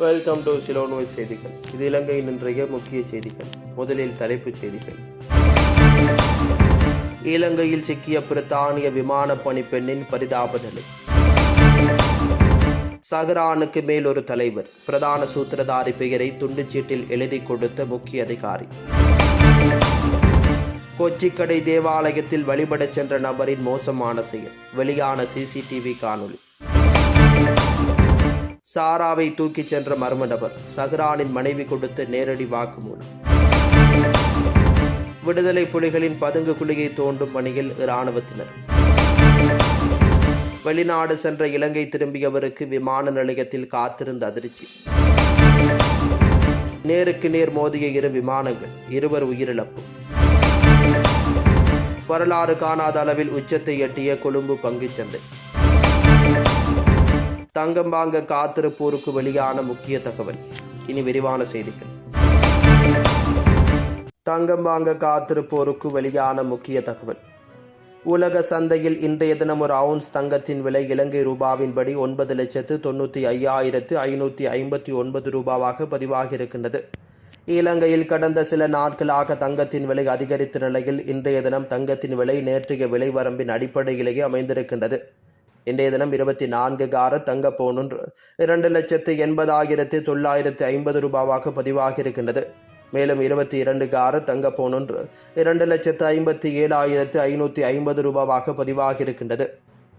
Welcome to சிலோனோய் செய்திகள். இது இலங்கையின் இன்றைய முக்கிய செய்திகள். முதலில் தலைப்புச் செய்திகள். இலங்கையில் சிக்கிய பிரித்தானிய விமானப்பணி பணிப்பெண்ணின் பரிதாப நிலை சஹரானுக்கு மேல் ஒரு தலைவர் பிரதான சூத்திரதாரி பெயரை துண்டுச்சீட்டில் எழுதி கொடுத்த முக்கிய அதிகாரி. கொச்சிக்கடை தேவாலயத்தில் வழிபடச் சென்ற நபரின் மோசமான செயல். வெளியான சிசிடிவி காணொலி. சாராவை தூக்கிச் சென்ற மர்ம நபர் சஹ்ரானின் மனைவி கொடுத்த நேரடி வாக்குமூலம். விடுதலை புலிகளின் பதுங்கு குழியை தோண்டும் பணியில் இராணுவத்தினர். வெளிநாடு சென்ற இலங்கை திரும்பியவருக்கு விமான நிலையத்தில் காத்திருந்த அதிர்ச்சி. நேருக்கு நேர் மோதிய இரு விமானங்கள் இருவர் உயிரிழப்பு. வரலாறு காணாத அளவில் உச்சத்தை எட்டிய கொழும்பு பங்குச் சந்தை. தங்கம் வாங்க காத்திருப்போருக்கு வெளியான முக்கிய தகவல். இனி விரிவான செய்திகள். தங்கம் வாங்க காத்திருப்போருக்கு வெளியான முக்கிய தகவல். உலக சந்தையில் இன்றைய தினம் ஒரு அவுன்ஸ் தங்கத்தின் விலை இலங்கை ரூபாவின்படி ஒன்பது லட்சத்து தொண்ணூற்றி ஐயாயிரத்து ஐநூற்றி ஐம்பத்தி ஒன்பது ரூபாவாக பதிவாகியிருக்கின்றது. இலங்கையில் கடந்த சில நாட்களாக தங்கத்தின் விலை அதிகரித்த நிலையில் இன்றைய தினம் தங்கத்தின் விலை நேற்றைய விலை வரம்பின் அடிப்படையிலேயே அமைந்திருக்கின்றது. இன்றைய தினம் இருபத்தி நான்கு கார தங்க போனொன்று இரண்டு லட்சத்து எண்பதாயிரத்து தொள்ளாயிரத்து ஐம்பது ரூபாவாக பதிவாகியிருக்கின்றது. மேலும் இருபத்தி இரண்டு கார தங்க பவுனொன்று இரண்டு லட்சத்து ஐம்பத்தி ஏழாயிரத்து ஐநூற்றி ஐம்பது ரூபாவாக பதிவாகியிருக்கின்றது.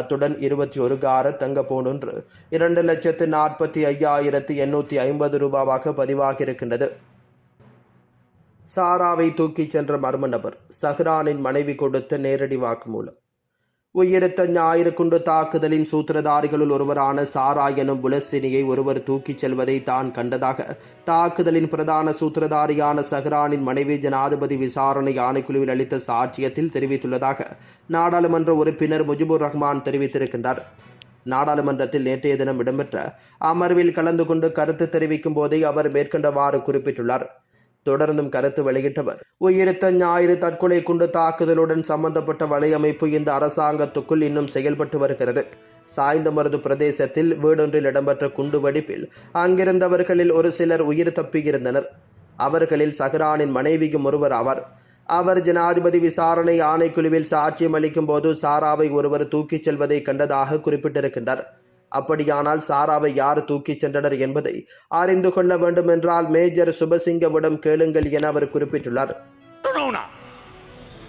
அத்துடன் இருபத்தி ஒரு கார தங்க போனொன்று இரண்டு லட்சத்து நாற்பத்தி ஐயாயிரத்து எண்ணூற்றி ஐம்பது ரூபாவாக பதிவாகியிருக்கின்றது. சாராவை தூக்கிச் சென்ற மர்ம நபர் சஹ்ரானின் மனைவி கொடுத்த நேரடி வாக்குமூலம். உயிரத்த ஞாயிறு குண்டு தாக்குதலின் சூத்திரதாரிகளுள் ஒருவரான சாரா எனும் புலசினியை ஒருவர் தூக்கிச் செல்வதை தான் கண்டதாக தாக்குதலின் பிரதான சூத்திரதாரியான சஹ்ரானின் மனைவி ஜனாதிபதி விசாரணை ஆணைக்குழுவில் அளித்த சாட்சியத்தில் தெரிவித்துள்ளதாக நாடாளுமன்ற உறுப்பினர் முஜிபுர் ரஹ்மான் தெரிவித்திருக்கின்றார். நாடாளுமன்றத்தில் நேற்றைய தினம் இடம்பெற்ற அமர்வில் கலந்து கொண்டு கருத்து தெரிவிக்கும் போதே அவர் மேற்கண்டவாறு குறிப்பிட்டுள்ளார். தொடர்ந்தும் கருத்து வெளியிட்டவர். உயிரித்த ஞாயிறு தற்கொலை குண்டு தாக்குதலுடன் சம்பந்தப்பட்ட வலையமைப்பு இந்த அரசாங்கத்துக்குள் இன்னும் செயல்பட்டு வருகிறது. சாய்ந்தமருது பிரதேசத்தில் வீடொன்றில் இடம்பெற்ற குண்டு வெடிப்பில் அங்கிருந்தவர்களில் ஒரு சிலர் உயிர் தப்பியிருந்தனர். அவர்களில் சஹ்ரானின் மனைவியும் ஒருவர் ஆவார். அவர் ஜனாதிபதி விசாரணை ஆணைக்குழுவில் சாட்சியம் அளிக்கும் போது சாராவை ஒருவர் தூக்கிச் செல்வதை கண்டதாக குறிப்பிட்டிருக்கின்றார். அப்படியானால் சாராவை யார் தூக்கிச் சென்றனர் என்பதை அறிந்து கொள்ள வேண்டும் என்றால் மேஜர் சுபசிங்கவிடம் கேளுங்கள் என அவர் குறிப்பிட்டுள்ளார் වුණා.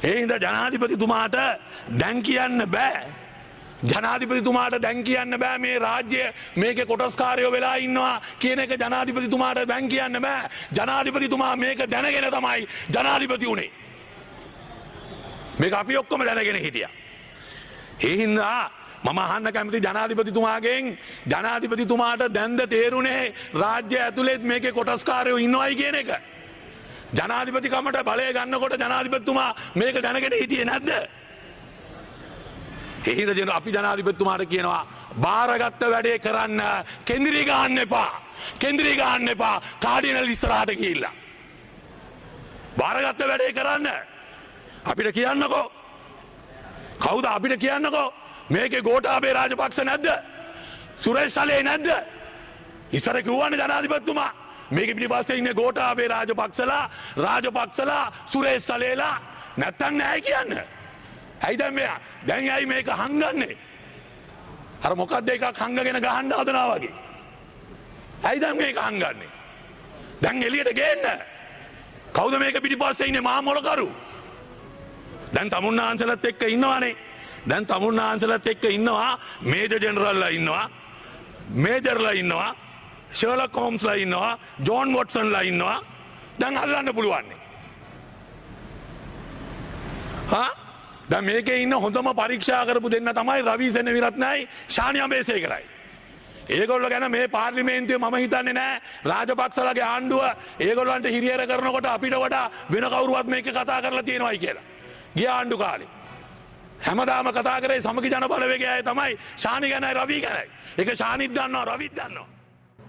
ඒ හින්දා ජනාධිපතිතුමාට දැන් කියන්න බෑ. ජනාධිපතිතුමාට දැන් කියන්න බෑ මේ රාජ්‍ය මේක කොටස්කාරයෝ වෙලා ඉන්නවා කියන එක ජනාධිපතිතුමාට දැන් කියන්න බෑ. ජනාධිපතිතුමා මේක දැනගෙන තමයි ජනාධිපති වුණේ. මේක අපි ඔක්කොම දැනගෙන හිටිය. ඒ හින්දා මම අහන්න කැමති ජනාධිපතිතුමාගෙන්. ජනාධිපතිතුමාට දැන්ද තේරුණේ රාජ්‍ය ඇතුළෙත් මේක කොටස්කාරයෝ ඉන්නවයි කියන එක. ජනාධිපතිකමට බලය ගන්නකොට ජනාධිපත්තුමා මේක දැනගෙන හිටිය නැද්ද. එහිද ජන අපි ජනාධිපත්තුමාට කියනවා භාරගත්ත වැඩේ කරන්න කෙන්දිරී ගන්න එපා. කෙන්දිරී ගන්න එපා. කාඩිනල් ඉස්සරහට කියල්ලා. භාරගත්ත වැඩේ කරන්න. අපිට කියන්නකෝ. කවුද? අපිට කියන්නකෝ. මේක ගෝටාබේ රාජපක්ෂ නැද්ද සුරේශලේ නැද්ද ඉසර කිව්වන්න ජනාධිපත්තුමා මේක පිටිපස්සේ ඉන්න ගෝටාබේ රාජපක්ෂලා රාජපක්ෂලා සුරේස් සලේලා නැත්තන් නෑ කියන්න. ඇයිදැම් මෙයා දැන් ඇයි මේක හංගන්නේ. අර මොකක්ද එකක් හංගගෙන ගහන්ඩ හදනා වගේ. ඇයිදැම් මේක හංගන්නේ. දැන් එලියට ගේන්න. කෞද මේක පිටිපස්සේ ඉන්න මා මොලකරු. දැන් තමුන්නාන්සලත් එක්ක ඉන්නවානේ. දැන් තමුන්නාන්සලත් එක්ක ඉන්නවා මේජ ජෙනරල්ල ඉන්නවා මේජර්ලා ඉන්නවා ශර්ල කෝම්ස්ලා ඉන්නවා ජෝන් වොට්සන්ලා ඉන්නවා දැන් අල්ලන්න පුළුවන්නේ. ද මේක ඉන්න හොඳම පරීක්ෂා කරපු දෙන්න තමයි රවීසන විරත්නයි ශානය බේසය කරයි. ඒගොල්ල ගැන මේ පාර්ලිමේන්තිය ම හිතන්නේ නෑ රාජපක්ෂලගේ ආණ්ඩුව ඒගොල්ලන්ට හිරියර කරනකොට අපිට වඩා වෙන කවරුවත් මේක කතා කරලා තියෙනවයි කියලා. ගිය ආණ්ඩු කාලේ. හැමදාම කතා කරේ සමගි ජන බලවගේ අය තමයි ශානි ගැනයි රවී ගැනයි. එක ශානිද්දන්නවා රවිද්දන්නවා.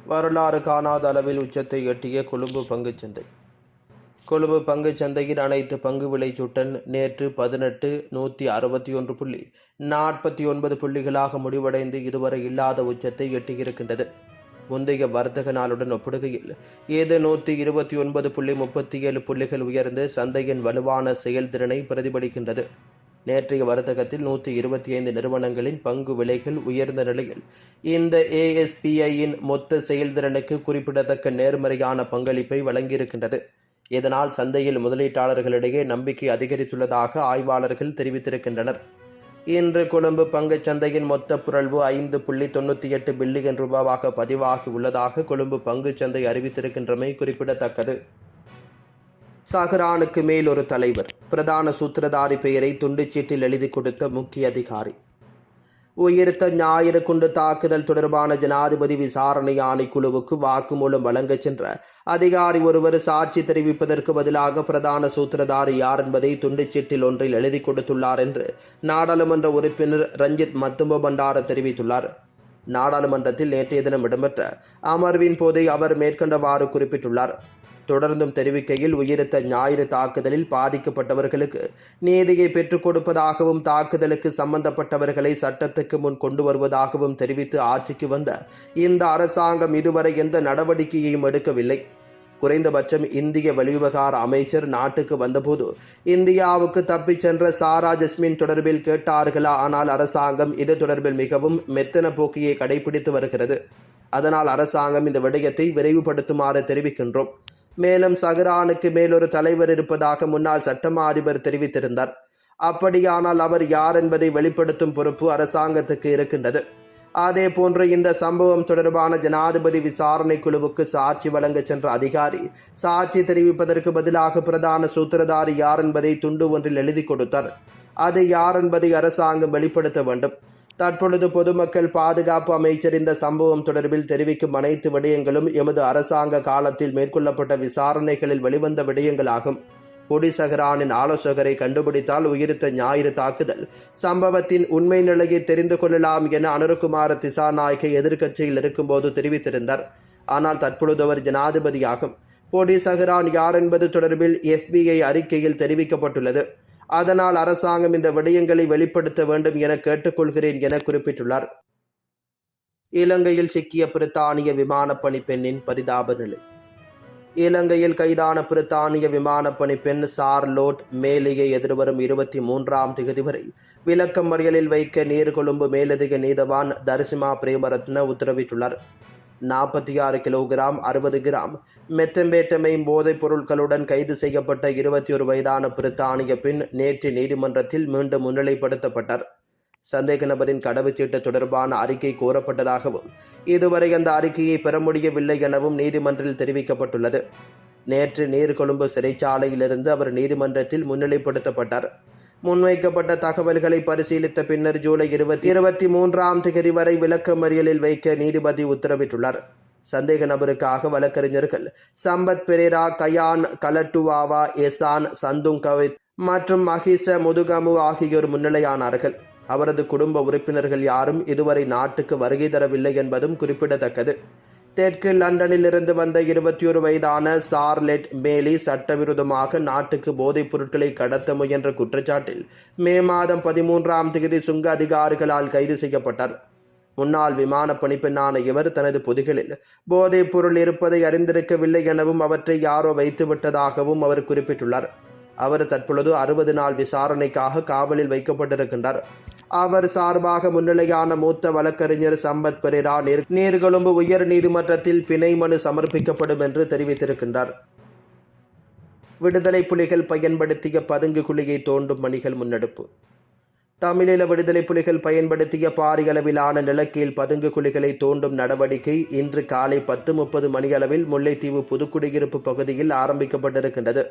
வரலாறு காணாத அளவில் உச்சத்தை எட்டிய கொழும்பு பங்குச் சந்தை கொழும்பு பங்குச் சந்தையின் அனைத்து பங்கு விலைச்சுட்டன் நேற்று பதினெட்டு நூற்றி அறுபத்தி ஒன்று புள்ளி நாற்பத்தி ஒன்பது புள்ளிகளாக முடிவடைந்து இதுவரை இல்லாத உச்சத்தை எட்டியிருக்கின்றது முந்தைய வர்த்தக நாளுடன் ஒப்பிடுகையில் இது நூற்றி இருபத்தி ஒன்பது புள்ளி முப்பத்தி ஏழு புள்ளிகள் உயர்ந்து சந்தையின் வலுவான செயல்திறனை பிரதிபலிக்கின்றது நேற்றைய வர்த்தகத்தில் நூற்றி இருபத்தி ஐந்து நிறுவனங்களின் பங்கு விலைகள் உயர்ந்த நிலையில் இந்த ஏஎஸ்பிஐயின் மொத்த செயல்திறனுக்கு குறிப்பிடத்தக்க நேர்மறையான பங்களிப்பை வழங்கியிருக்கின்றது. இதனால் சந்தையில் முதலீட்டாளர்களிடையே நம்பிக்கை அதிகரித்துள்ளதாக ஆய்வாளர்கள் தெரிவித்திருக்கின்றனர். இன்று கொழும்பு பங்குச் சந்தையின் மொத்த புரள்வு ஐந்து புள்ளி தொண்ணூற்றி எட்டு பில்லியன் ரூபாவாக பதிவாகி உள்ளதாக கொழும்பு பங்குச் சந்தை அறிவித்திருக்கின்றமை குறிப்பிடத்தக்கது. சஹ்ரானுக்கு மேல் ஒரு தலைவர். பிரதான சூத்திரதாரி பெயரை துண்டுச்சீட்டில் எழுதி கொடுத்த முக்கிய அதிகாரி. உயிர்த்த ஞாயிறு குண்டு தாக்குதல் தொடர்பான ஜனாதிபதி விசாரணை ஆணைக்குழுவுக்கு வாக்குமூலம் வழங்கச் சென்ற அதிகாரி ஒருவர் சாட்சி தெரிவிப்பதற்கு பதிலாக பிரதான சூத்திரதாரி யார் என்பதை துண்டுச்சீட்டில் ஒன்றில் எழுதி கொடுத்துள்ளார் என்று நாடாளுமன்ற உறுப்பினர் ரஞ்சித் மத்தும்ப பண்டார தெரிவித்துள்ளார். நாடாளுமன்றத்தில் நேற்றைய தினம் இடம்பெற்ற அமர்வின் போதே அவர் மேற்கண்டவாறு குறிப்பிட்டுள்ளார். தொடர்ந்தும் தெரிவிக்கையில் உயிரித்த ஞாயிறு தாக்குதலில் பாதிக்கப்பட்டவர்களுக்கு நீதியை பெற்றுக் கொடுப்பதாகவும் தாக்குதலுக்கு சம்பந்தப்பட்டவர்களை சட்டத்துக்கு முன் கொண்டு வருவதாகவும் தெரிவித்து ஆட்சிக்கு வந்த இந்த அரசாங்கம் இதுவரை எந்த நடவடிக்கையையும் எடுக்கவில்லை. குறைந்தபட்சம் இந்திய வெளிவிவகார அமைச்சர் நாட்டுக்கு வந்தபோது இந்தியாவுக்கு தப்பிச் சென்ற சாரா ஜஸ்மின் தொடர்பில் கேட்டார்களா? ஆனால் அரசாங்கம் இது தொடர்பில் மிகவும் மெத்தன போக்கியை கடைபிடித்து வருகிறது. அதனால் அரசாங்கம் இந்த விடயத்தை விரைவுபடுத்துமாறு தெரிவிக்கின்றோம். மேலும் சஹ்ரானுக்கு மேலொரு தலைவர் இருப்பதாக முன்னாள் சட்டமா அதிபர் தெரிவித்திருந்தார். அப்படியானால் அவர் யார் என்பதை வெளிப்படுத்தும் பொறுப்பு அரசாங்கத்துக்கு இருக்கின்றது. அதே போன்று இந்த சம்பவம் தொடர்பான ஜனாதிபதி விசாரணை குழுவுக்கு சாட்சி வழங்க சென்ற அதிகாரி சாட்சி தெரிவிப்பதற்கு பதிலாக பிரதான சூத்திரதாரி யார் என்பதை துண்டு ஒன்றில் எழுதி கொடுத்தார். அது யார் என்பதை அரசாங்கம் வெளிப்படுத்த வேண்டும். தற்பொழுது பொதுமக்கள் பாதுகாப்பு அமைச்சர் இந்த சம்பவம் தொடர்பில் தெரிவிக்கும் அனைத்து விடயங்களும் எமது அரசாங்க காலத்தில் மேற்கொள்ளப்பட்ட விசாரணைகளில் வெளிவந்த விடயங்களாகும். பொடிசகரானின் ஆலோசகரை கண்டுபிடித்தால் உயிர்த்த ஞாயிறு தாக்குதல். சம்பவத்தின் உண்மை நிலையை தெரிந்து கொள்ளலாம் என அனுருகுமார திசாநாயக்கை எதிர்க்கட்சியில் இருக்கும்போது தெரிவித்திருந்தார். ஆனால் தற்பொழுது அவர் ஜனாதிபதியாகும். பொடி சஹரான் யார் என்பது தொடர்பில் எஃபிஐ அறிக்கையில் தெரிவிக்கப்பட்டுள்ளது. அதனால் அரசாங்கம் இந்த விடயங்களை வெளிப்படுத்த வேண்டும் என கேட்டுக்கொள்கிறேன் என குறிப்பிட்டுள்ளார். இலங்கையில் சிக்கிய பிரித்தானிய விமானப்பணி பெண்ணின் பரிதாப நிலை. இலங்கையில் கைதான பிரித்தானிய விமானப்பணி பெண் சார்லோட் மேலேயே எதிர்வரும் இருபத்தி மூன்றாம் தேதி வரை விளக்கம் மறியலில் வைக்க நீர்கொழும்பு மேலதிக நீதவான் தரிசிமா பிரேமரத்ன உத்தரவிட்டுள்ளார். நாற்பத்தி ஆறு கிலோகிராம் அறுபது கிராம். மெத்தம்பேட்டமை போதைப் பொருட்களுடன் கைது செய்யப்பட்ட இருபத்தி ஒரு வயதான பிரித்தானிய பின் நேற்று நீதிமன்றத்தில் மீண்டும் முன்னிலைப்படுத்தப்பட்டார். சந்தேக நபரின் கடவுச்சீட்டு தொடர்பான அறிக்கை கோரப்பட்டதாகவும் இதுவரை அந்த அறிக்கையை பெற முடியவில்லை எனவும் நீதிமன்றில் தெரிவிக்கப்பட்டுள்ளது. நேற்று நீர்கொழும்பு சிறைச்சாலையிலிருந்து அவர் நீதிமன்றத்தில் முன்னிலைப்படுத்தப்பட்டார். முன்வைக்கப்பட்ட தகவல்களை பரிசீலித்த பின்னர் ஜூலை இருபத்தி இருபத்தி மூன்றாம் தேதி வரை விளக்கமறியலில் வைக்க நீதிபதி உத்தரவிட்டுள்ளார். சந்தேக நபருக்காக வழக்கறிஞர்கள் சம்பத் பெரேரா கயான் கலட்டுவாவா எசான் சந்துங் கவித் மற்றும் மஹிச முதுகமு ஆகியோர் முன்னிலையானார்கள். அவரது குடும்ப உறுப்பினர்கள் யாரும் இதுவரை நாட்டுக்கு வருகை தரவில்லை என்பதும் குறிப்பிடத்தக்கது. தெற்கு லண்டனில் இருந்து வந்த இருபத்தி ஒரு வயதான சார்லெட் மேலி சட்டவிரோதமாக நாட்டுக்கு போதைப் பொருட்களை கடத்த முயன்ற குற்றச்சாட்டில் மே மாதம் பதிமூன்றாம் தேதி சுங்க அதிகாரிகளால் கைது செய்யப்பட்டார். முன்னாள் விமான பணிப்பெண்ணான இவர் தனது பொதிகளில் போதைப் பொருள் இருப்பதை அறிந்திருக்கவில்லை எனவும் அவற்றை யாரோ வைத்து விட்டதாகவும் அவர் குறிப்பிட்டுள்ளார். அவர் தற்பொழுது அறுபது நாள் விசாரணைக்காக காவலில் வைக்கப்பட்டிருக்கின்றார். அவர் சார்பாக முன்னிலையான மூத்த வழக்கறிஞர் சம்பத் பெரேரா நீர் நீர்கொழும்பு உயர் நீதிமன்றத்தில் பிணை மனு சமர்ப்பிக்கப்படும் என்று தெரிவித்திருக்கின்றார். விடுதலை புலிகள் பயன்படுத்திய பதுங்கு குழியை தோண்டும் பணிகள் முன்னெடுப்பு. தமிழீழ விடுதலை புலிகள் பயன்படுத்திய பாரிய அளவிலான நிலக்கீழ் பதுங்கு குழிகளை தோண்டும் நடவடிக்கை இன்று காலை பத்து முப்பது மணியளவில் முல்லைத்தீவு புதுக்குடியிருப்பு பகுதியில் ஆரம்பிக்கப்பட்டிருக்கின்றது.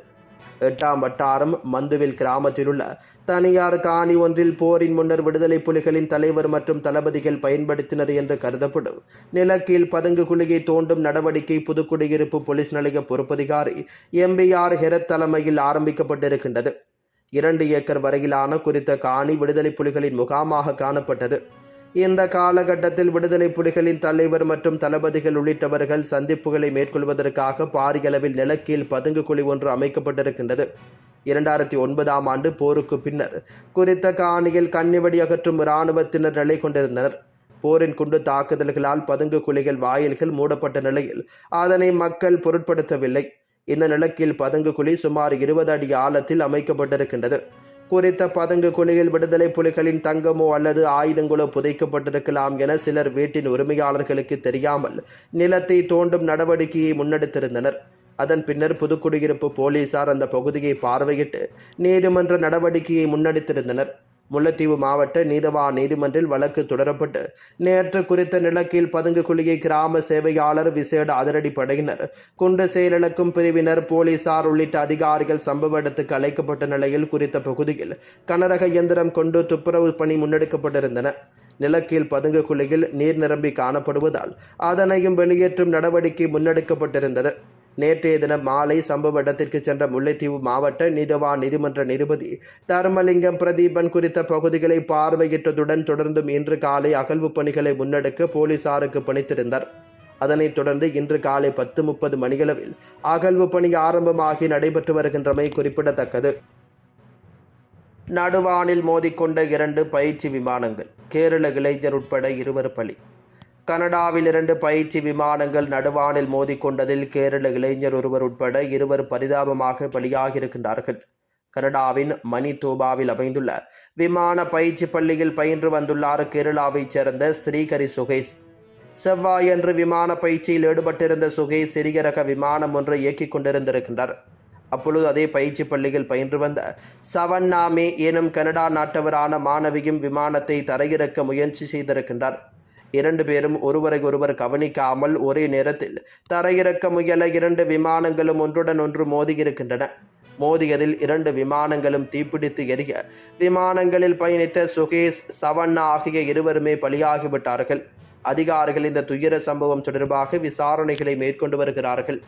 எட்டாம் வட்டாரம் மந்துவில் கிராமத்திலுள்ள தனியார் காணி ஒன்றில் போரின் முன்னர் விடுதலை புலிகளின் தலைவர் மற்றும் தளபதிகள் பயன்படுத்தினர் என்று கருதப்படும். நிலக்கீழ் பதுங்கு குழியை தோண்டும் நடவடிக்கை புதுக்குடியிருப்பு போலீஸ் நிலைய பொறுப்பதிகாரி எம்பிஆர் ஹெரத் தலைமையில் ஆரம்பிக்கப்பட்டிருக்கின்றது. இரண்டு ஏக்கர் வரையிலான குறித்த காணி விடுதலை புலிகளின் முகாமாக காணப்பட்டது. இந்த காலகட்டத்தில் விடுதலை புலிகளின் தலைவர் மற்றும் தளபதிகள் உள்ளிட்டவர்கள் சந்திப்புகளை மேற்கொள்வதற்காக பாரியளவில் நிலக்கீழ் பதுங்கு குழி ஒன்று அமைக்கப்பட்டிருக்கின்றது. இரண்டாயிரத்தி ஒன்பதாம் ஆண்டு போருக்கு பின்னர் குறித்த காணியில் கன்னிவடி அகற்றும் இராணுவத்தினர் நிலை கொண்டிருந்தனர். போரின் குண்டு தாக்குதல்களால் பதுங்கு குழிகள் வாயில்கள் மூடப்பட்ட நிலையில் அதனை மக்கள் பொருட்படுத்தவில்லை. இந்த நிலக்கில் பதுங்கு குழி சுமார் இருபது அடி ஆழத்தில் அமைக்கப்பட்டிருக்கின்றது. குறித்த பதுங்கு குழியில் விடுதலை புலிகளின் தங்கமோ அல்லது ஆயுதங்களோ புதைக்கப்பட்டிருக்கலாம் என சிலர் வீட்டின் உரிமையாளர்களுக்கு தெரியாமல் நிலத்தை தோண்டும் நடவடிக்கையை முன்னெடுத்திருந்தனர். அதன் பின்னர் புதுக்குடியிருப்பு போலீசார் அந்த பகுதியை பார்வையிட்டு நீதிமன்ற நடவடிக்கையை முன்னெடுத்திருந்தனர். முல்லைத்தீவு மாவட்ட நீதவா நீதிமன்றில் வழக்கு தொடரப்பட்டு நேற்று குறித்த நிலக்கில் பதுங்கு குழியை கிராம சேவையாளர் விசேட அதிரடிப்படையினர் குண்டு செயலிழக்கும் பிரிவினர் போலீசார் உள்ளிட்ட அதிகாரிகள் சம்பவ இடத்துக்கு அழைக்கப்பட்ட நிலையில் குறித்த பகுதியில் கனரக இயந்திரம் கொண்டு துப்புரவு பணி முன்னெடுக்கப்பட்டிருந்தன. நிலக்கீழ் பதுங்கு குழியில் நீர் நிரம்பி காணப்படுவதால் அதனையும் வெளியேற்றும் நடவடிக்கை முன்னெடுக்கப்பட்டிருந்தது. நேற்றைய தினம் மாலை சம்பவ இடத்திற்கு சென்ற முல்லைத்தீவு மாவட்ட நீதவான் நீதிமன்ற நீதிபதி தர்மலிங்கம் பிரதீபன் குறித்த பகுதிகளை பார்வையிட்டதுடன் தொடர்ந்தும் இன்று காலை அகழ்வு பணிகளை முன்னெடுக்க போலீசாருக்கு பணித்திருந்தார். அதனைத் தொடர்ந்து இன்று காலை பத்து முப்பது மணியளவில் அகழ்வு பணி ஆரம்பமாகி நடைபெற்று வருகின்றமை குறிப்பிடத்தக்கது. நடுவானில் மோதிக்கொண்ட இரண்டு பயிற்சி விமானங்கள் கேரள இளைஞர் உட்பட இருவர் பலி. கனடாவில் இரண்டு பயிற்சி விமானங்கள் நடுவானில் மோதிக்கொண்டதில் கேரள இளைஞர் ஒருவர் உட்பட இருவர் பரிதாபமாக பலியாகியிருக்கின்றார்கள். கனடாவின் மணிதோபாவில் அமைந்துள்ள விமான பயிற்சி பள்ளியில் பயின்று வந்துள்ளார் கேரளாவைச் சேர்ந்த ஸ்ரீகரி சுகேஷ். செவ்வாயன்று விமான பயிற்சியில் ஈடுபட்டிருந்த சுகேஷ் சிறிய ரக விமானம் ஒன்றை இயக்கிக் கொண்டிருந்திருக்கின்றார். அப்பொழுது அதே பயிற்சி பள்ளியில் பயின்று வந்த சவன்னாமே எனும் கனடா நாட்டவரான மாணவியும் விமானத்தை தரையிறக்க முயற்சி செய்திருக்கின்றார். இரண்டு பேரும் ஒருவரை ஒருவர் கவனிக்காமல் ஒரே நேரத்தில் தரையிறக்க முயல இரண்டு விமானங்களும் ஒன்றுடன் ஒன்று மோதியிருக்கின்றன. மோதியதில் இரண்டு விமானங்களும் தீப்பிடித்து எரிய விமானங்களில் பயணித்த சுகேஷ் சவண்ணா ஆகிய இருவருமே பலியாகிவிட்டார்கள். அதிகாரிகள் இந்த துயர சம்பவம் தொடர்பாக விசாரணைகளை மேற்கொண்டு வருகிறார்கள்.